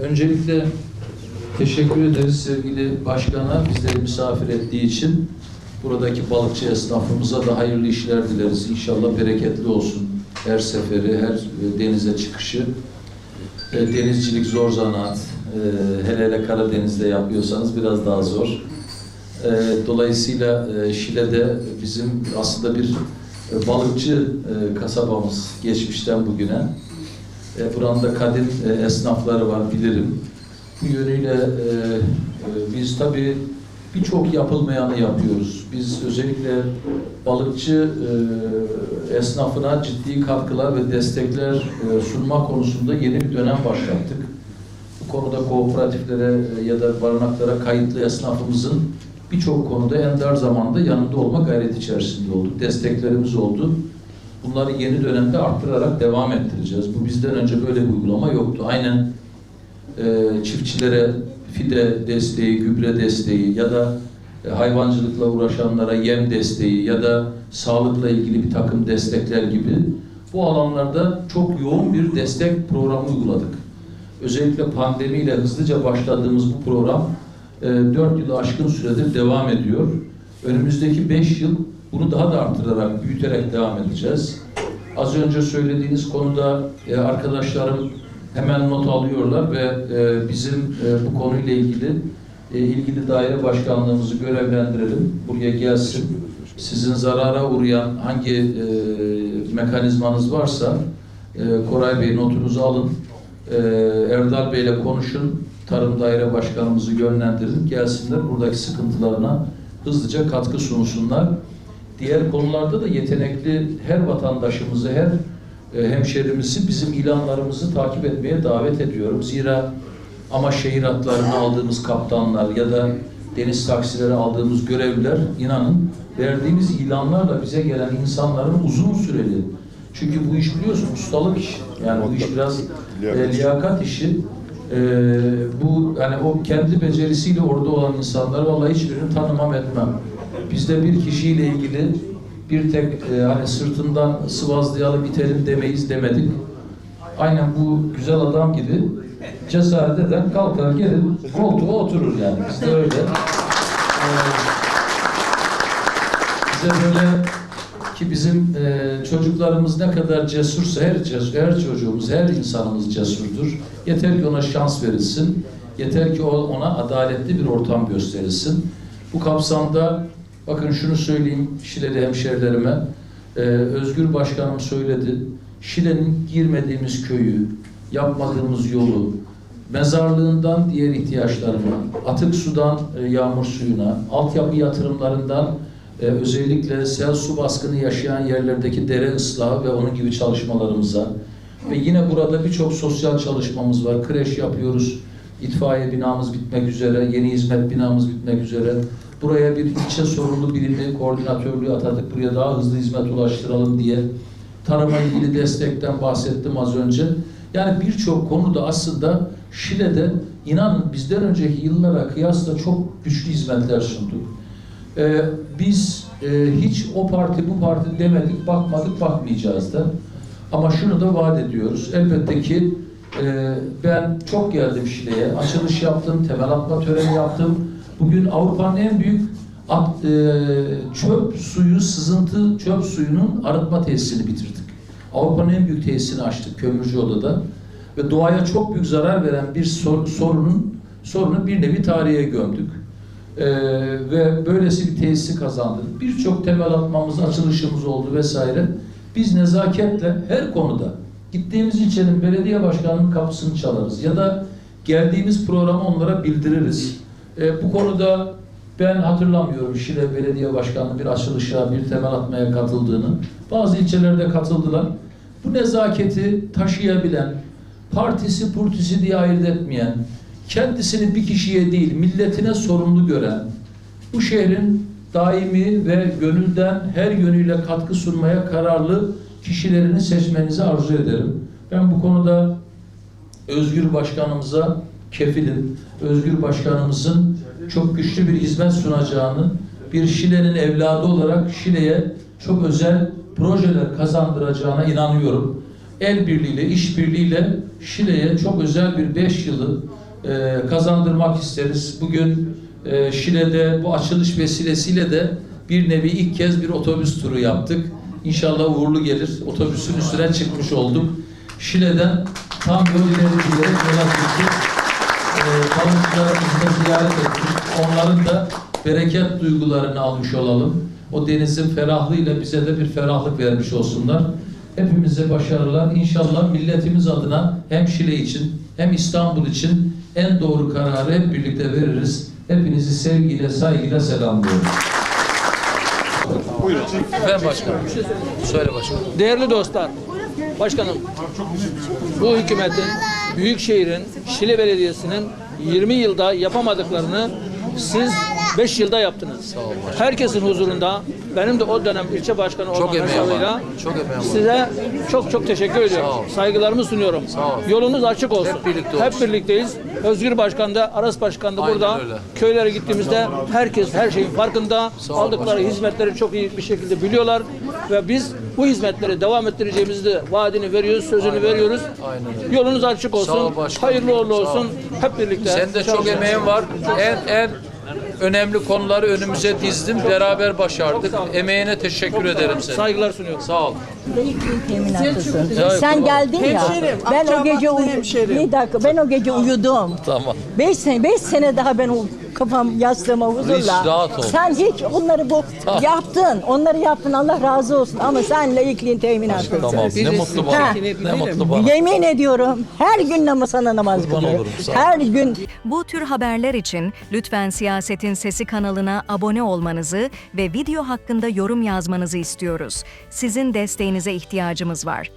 Öncelikle teşekkür ederiz sevgili başkana bizleri misafir ettiği için. Buradaki balıkçı esnafımıza da hayırlı işler dileriz. İnşallah bereketli olsun her seferi, her e, denize çıkışı. E, Denizcilik zor zanaat. E, Hele hele Karadeniz'de yapıyorsanız biraz daha zor. Dolayısıyla Şile'de bizim aslında bir balıkçı kasabamız geçmişten bugüne. E, Buranın kadim e, esnafları var bilirim. Bu yönüyle e, e, biz tabii birçok yapılmayanı yapıyoruz. Biz özellikle balıkçı e, esnafına ciddi katkılar ve destekler e, sunma konusunda yeni bir dönem başlattık. Bu konuda kooperatiflere e, ya da barınaklara kayıtlı esnafımızın birçok konuda en dar zamanda yanında olma gayreti içerisinde olduk. Desteklerimiz oldu. Bunları yeni dönemde arttırarak devam ettireceğiz. Bu bizden önce böyle bir uygulama yoktu. Aynen e, çiftçilere fide desteği, gübre desteği ya da e, hayvancılıkla uğraşanlara yem desteği ya da sağlıkla ilgili bir takım destekler gibi bu alanlarda çok yoğun bir destek programı uyguladık. Özellikle pandemiyle hızlıca başladığımız bu program e, 4 yılı aşkın süredir devam ediyor. Önümüzdeki 5 yıl bunu daha da artırarak, büyüterek devam edeceğiz. Az önce söylediğiniz konuda e, arkadaşlarım hemen not alıyorlar ve e, bizim e, bu konuyla ilgili e, ilgili daire başkanlığımızı görevlendirelim. Buraya gelsin. Sizin zarara uğrayan hangi e, mekanizmanız varsa e, Koray Bey notunuzu alın. E, Erdal Bey ile konuşun. Tarım Daire Başkanımızı yönlendirin. Gelsinler buradaki sıkıntılarına hızlıca katkı sunsunlar. Diğer konularda da yetenekli her vatandaşımızı, her e, hemşerimizi bizim ilanlarımızı takip etmeye davet ediyorum. Zira ama şehir hatlarını aldığımız kaptanlar ya da deniz taksileri aldığımız görevliler inanın verdiğimiz ilanlarla bize gelen insanların uzun süreli çünkü bu iş biliyorsun ustalık iş. Yani bu iş biraz e, liyakat işi. E, bu yani o kendi becerisiyle orada olan insanları vallahi hiçbirini tanımam etmem. Bizde bir kişiyle ilgili bir tek e, hani sırtından sıvazlayalım itelim demeyiz demedik. Aynen bu güzel adam gibi cesaret eden kalkar gelir koltuğa oturur yani. Bizde öyle. E, bize böyle ki bizim e, çocuklarımız ne kadar cesursa her cesur, her çocuğumuz, her insanımız cesurdur. Yeter ki ona şans verilsin. Yeter ki ona adaletli bir ortam gösterilsin. Bu kapsamda bakın şunu söyleyeyim Şileli hemşerilerime. E, Özgür Başkanım söyledi. Şile'nin girmediğimiz köyü, yapmadığımız yolu, mezarlığından diğer ihtiyaçlarına, atık sudan e, yağmur suyuna, altyapı yatırımlarından e, özellikle sel su baskını yaşayan yerlerdeki dere ıslahı ve onun gibi çalışmalarımıza ve yine burada birçok sosyal çalışmamız var. Kreş yapıyoruz. İtfaiye binamız bitmek üzere, yeni hizmet binamız bitmek üzere. Buraya bir ilçe sorumlu birimi, koordinatörlüğü atadık. Buraya daha hızlı hizmet ulaştıralım diye. Tarıma ilgili destekten bahsettim az önce. Yani birçok konuda aslında Şile'de inanın bizden önceki yıllara kıyasla çok güçlü hizmetler sunduk. Ee, biz e, hiç o parti bu parti demedik, bakmadık, bakmayacağız da. Ama şunu da vaat ediyoruz. Elbette ki e, ben çok geldim Şile'ye. Açılış yaptım, temel atma töreni yaptım. Bugün Avrupa'nın en büyük at- e, çöp suyu, sızıntı çöp suyunun arıtma tesisini bitirdik. Avrupa'nın en büyük tesisini açtık Kömürcü Oda'da. Ve doğaya çok büyük zarar veren bir sor- sorunun sorunu bir nevi tarihe gömdük. Ee, ve böylesi bir tesisi kazandık. Birçok temel atmamız, açılışımız oldu vesaire. Biz nezaketle her konuda gittiğimiz ilçenin belediye başkanının kapısını çalarız ya da geldiğimiz programı onlara bildiririz. Ee, bu konuda ben hatırlamıyorum Şile Belediye Başkanı bir açılışa, bir temel atmaya katıldığını. Bazı ilçelerde katıldılar. Bu nezaketi taşıyabilen, partisi purtisi diye ayırt etmeyen, kendisini bir kişiye değil milletine sorumlu gören, bu şehrin daimi ve gönülden her yönüyle katkı sunmaya kararlı kişilerini seçmenizi arzu ederim. Ben bu konuda Özgür Başkanımıza kefilim. Özgür Başkanımızın çok güçlü bir hizmet sunacağını, bir Şile'nin evladı olarak Şile'ye çok özel projeler kazandıracağına inanıyorum. el birliğiyle, iş birliğiyle Şile'ye çok özel bir 5 yılı e, kazandırmak isteriz. Bugün e, Şile'de bu açılış vesilesiyle de bir nevi ilk kez bir otobüs turu yaptık. İnşallah uğurlu gelir. Otobüsün üstüne çıkmış olduk. Şile'den tam gölgeleri giderek yola çıktık. E, balıkçılarımızı da ziyaret ettik. Onların da bereket duygularını almış olalım. O denizin ferahlığıyla bize de bir ferahlık vermiş olsunlar. Hepimize başarılar. İnşallah milletimiz adına hem Şile için hem İstanbul için en doğru kararı hep birlikte veririz. Hepinizi sevgiyle, saygıyla selamlıyorum. Buyurun. Efendim başkanım. Söyle başkanım. Değerli dostlar, başkanım, bu hükümetin, Büyükşehir'in, Şile Belediyesi'nin 20 yılda yapamadıklarını siz 5 yılda yaptınız. Herkesin huzurunda, benim de o dönem ilçe başkanı var. hesabıyla Çok emeğim var. size çok çok teşekkür ediyorum. Saygılarımı sunuyorum. ol. Yolunuz açık olsun. Hep birlikte Hep olsun. birlikteyiz. Özgür Başkan da, Aras Başkan da Aynen burada. öyle. Köylere gittiğimizde herkes her şeyin farkında. ol Aldıkları hizmetleri çok iyi bir şekilde biliyorlar ve biz bu hizmetleri devam ettireceğimizi de vaadini veriyoruz, sözünü veriyoruz. Aynen. Yolunuz açık olsun. Sağ ol başkanım. Hayırlı uğurlu Sağ ol. olsun. Hep birlikte. Sen de çok çalışalım. emeğin var. En en önemli konuları önümüze dizdin. Beraber başardık. Emeğine teşekkür ederim senin. Saygılar sunuyorum. Sağ ol. Sen geldin ya. Hemşerim, Ben o gece Akçabatlı uy- hemşerim. bir dakika ben o gece uyudum. Tamam. Beş sene, beş sene daha ben o kafam yastığıma huzurla. Hiç rahat ol. Sen hiç onları bu yaptın. Onları yaptın Allah razı olsun. Ama sen laikliğin teminatısın. Tamam. Ne mutlu Ha. bana. Ne mutlu bana. Yemin ediyorum her gün namaz sana namaz Kurban kılıyor. olurum, sağ ol. Her gün Bu tür haberler için lütfen Siyasetin Sesi kanalına abone olmanızı ve video hakkında yorum yazmanızı istiyoruz. Sizin desteğinize ihtiyacımız var.